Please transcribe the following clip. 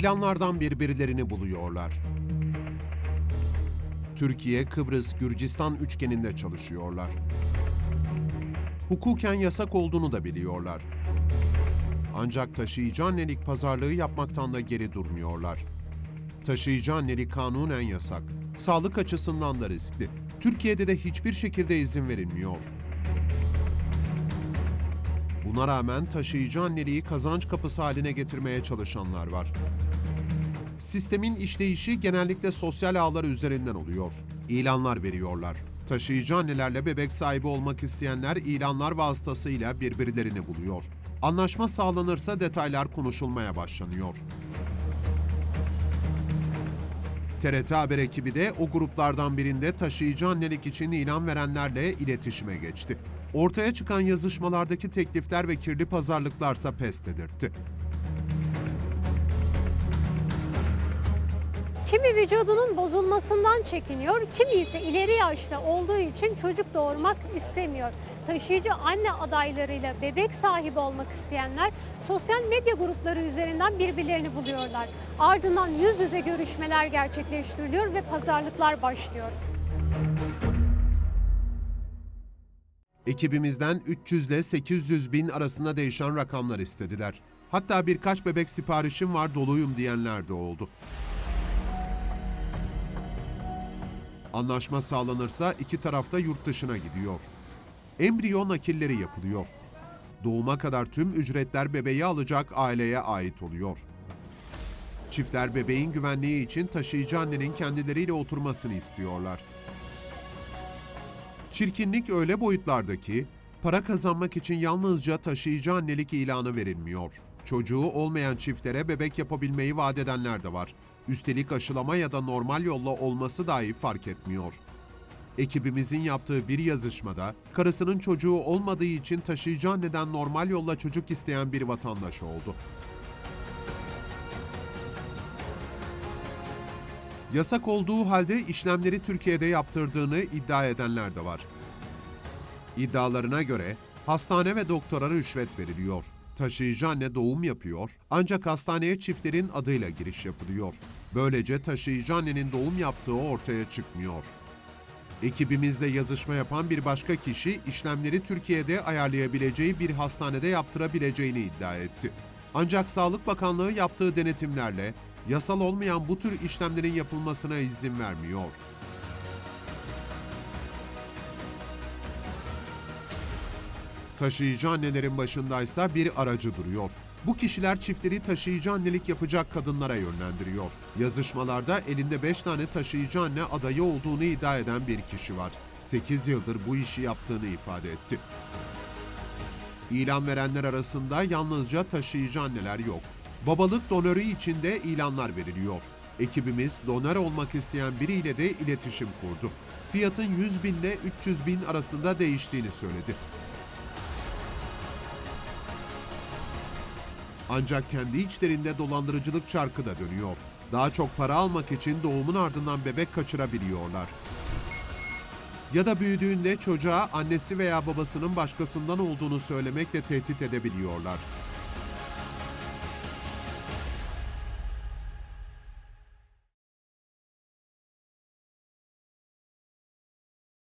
İlanlardan birbirlerini buluyorlar. Türkiye, Kıbrıs, Gürcistan üçgeninde çalışıyorlar. Hukuken yasak olduğunu da biliyorlar. Ancak taşıyıcı annelik pazarlığı yapmaktan da geri durmuyorlar. Taşıyıcı annelik kanunen yasak. Sağlık açısından da riskli. Türkiye'de de hiçbir şekilde izin verilmiyor. Buna rağmen taşıyıcı anneliği kazanç kapısı haline getirmeye çalışanlar var. Sistemin işleyişi genellikle sosyal ağlar üzerinden oluyor. İlanlar veriyorlar. Taşıyıcı annelerle bebek sahibi olmak isteyenler ilanlar vasıtasıyla birbirlerini buluyor. Anlaşma sağlanırsa detaylar konuşulmaya başlanıyor. TRT Haber ekibi de o gruplardan birinde taşıyıcı annelik için ilan verenlerle iletişime geçti. Ortaya çıkan yazışmalardaki teklifler ve kirli pazarlıklarsa pes dedirtti. Kimi vücudunun bozulmasından çekiniyor, kimi ise ileri yaşta olduğu için çocuk doğurmak istemiyor. Taşıyıcı anne adaylarıyla bebek sahibi olmak isteyenler sosyal medya grupları üzerinden birbirlerini buluyorlar. Ardından yüz yüze görüşmeler gerçekleştiriliyor ve pazarlıklar başlıyor. Ekibimizden 300 ile 800 bin arasında değişen rakamlar istediler. Hatta birkaç bebek siparişim var doluyum diyenler de oldu. Anlaşma sağlanırsa iki tarafta yurt dışına gidiyor. Embriyo nakilleri yapılıyor. Doğuma kadar tüm ücretler bebeği alacak aileye ait oluyor. Çiftler bebeğin güvenliği için taşıyıcı annenin kendileriyle oturmasını istiyorlar. Çirkinlik öyle boyutlardaki, para kazanmak için yalnızca taşıyıcı annelik ilanı verilmiyor. Çocuğu olmayan çiftlere bebek yapabilmeyi vaat edenler de var. Üstelik aşılama ya da normal yolla olması dahi fark etmiyor. Ekibimizin yaptığı bir yazışmada, karısının çocuğu olmadığı için taşıyıcı anneden normal yolla çocuk isteyen bir vatandaş oldu. Yasak olduğu halde işlemleri Türkiye'de yaptırdığını iddia edenler de var. İddialarına göre hastane ve doktora rüşvet veriliyor. Taşıyıcı anne doğum yapıyor ancak hastaneye çiftlerin adıyla giriş yapılıyor. Böylece taşıyıcı annenin doğum yaptığı ortaya çıkmıyor. Ekibimizle yazışma yapan bir başka kişi işlemleri Türkiye'de ayarlayabileceği bir hastanede yaptırabileceğini iddia etti. Ancak Sağlık Bakanlığı yaptığı denetimlerle yasal olmayan bu tür işlemlerin yapılmasına izin vermiyor. Taşıyıcı annelerin başındaysa bir aracı duruyor. Bu kişiler çiftleri taşıyıcı annelik yapacak kadınlara yönlendiriyor. Yazışmalarda elinde 5 tane taşıyıcı anne adayı olduğunu iddia eden bir kişi var. 8 yıldır bu işi yaptığını ifade etti. İlan verenler arasında yalnızca taşıyıcı anneler yok. Babalık donörü için de ilanlar veriliyor. Ekibimiz donör olmak isteyen biriyle de iletişim kurdu. Fiyatın 100 bin ile 300 bin arasında değiştiğini söyledi. Ancak kendi içlerinde dolandırıcılık çarkı da dönüyor. Daha çok para almak için doğumun ardından bebek kaçırabiliyorlar. Ya da büyüdüğünde çocuğa annesi veya babasının başkasından olduğunu söylemekle tehdit edebiliyorlar.